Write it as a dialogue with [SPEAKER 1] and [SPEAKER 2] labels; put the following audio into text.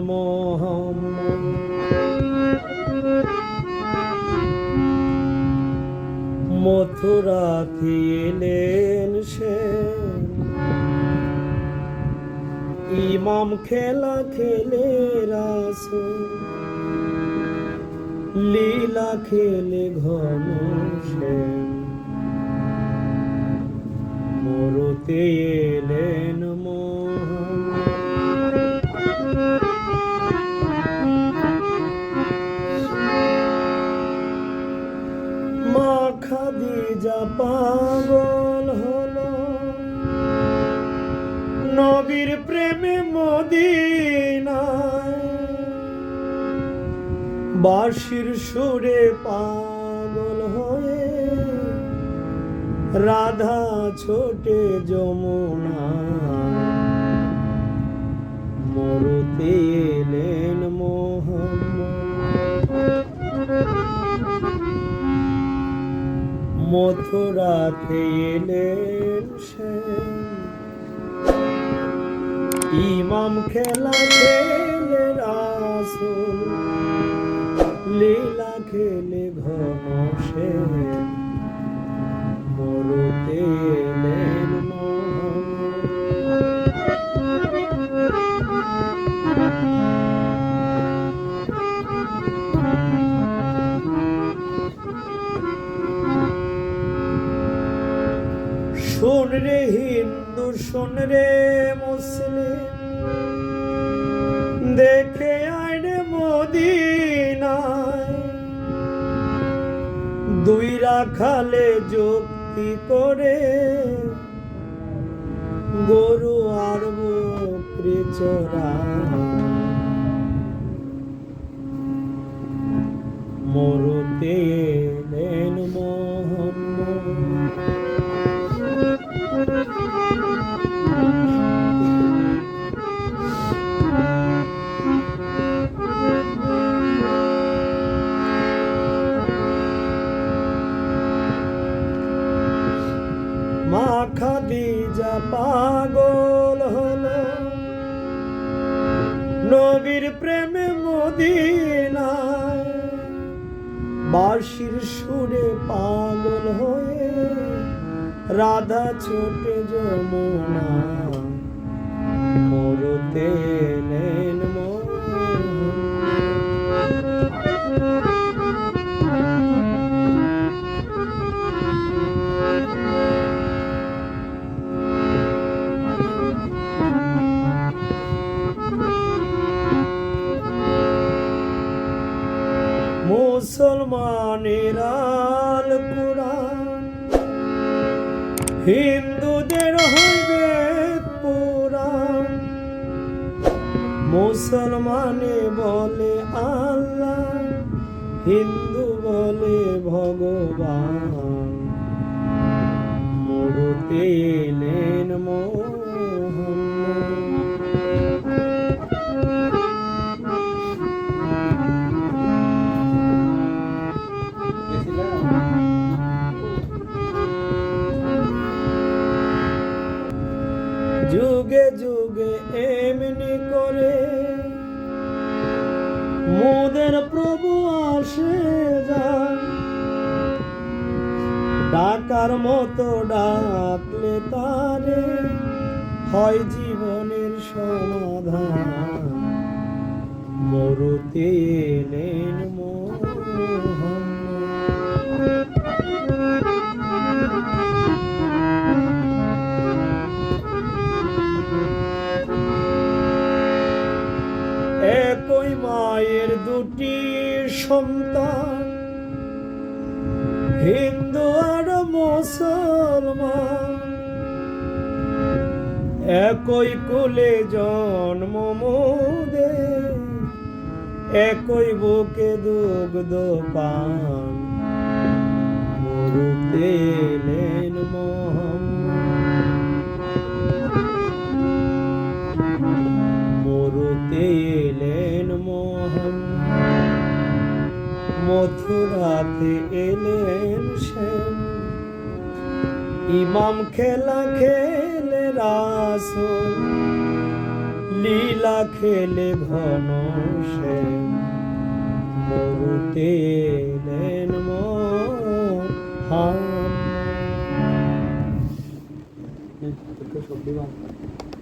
[SPEAKER 1] মোহম মথুরা খেলেন সে। ইমাম খেলা খেলে রাসু লীলা খেলে ঘন সে মরতে এলেন নবীর প্রেমে মদিনায় বাঁশির সুরে পাগল হয়ে রাধা ছোটে যমুনা। মরুতে এলেন মথুরাতে এলেন সে। ইমাম খেলা খেলে রাসুল লীলা খেলে ঘন সে। মরুতে শোন রে হিন্দু শোন রে মুসলিম। দেখে আয় মদিনায়। দুই রাখালে যুক্তি করে গরু আর বকরি চড়া মরুতে খাদিজা পাগল হলো। নবীর প্রেমে মদিনায় বার্ষির সুরে পাগল হয়ে রাধা ছোটে যমুনা মুসলমানের আল কুরআন। হিন্দুদের হইবে পুরাণ মুসলমানে বলে আল্লাহ হিন্দু বলে ভগবান। মরুতে এমনি করে মোদের প্রভু আসে যান ডাকার মতো ডাকলে তারে হয় জীবনের সমাধান। মরুতে এলেন একই মায়ের দুটি সন্তান। হিন্দু আর মুসলমান। একই কুলে জন্ম মোদের একই বুকে দুগ্ধ পান। মরুতে এলেন এলেন মোহাম্মদ মথুরাতে এলেন সেন ইমাম খেলা খেলে রাসুল লীলা খেলে ঘন সেন মরুতে এলেন
[SPEAKER 2] বাদ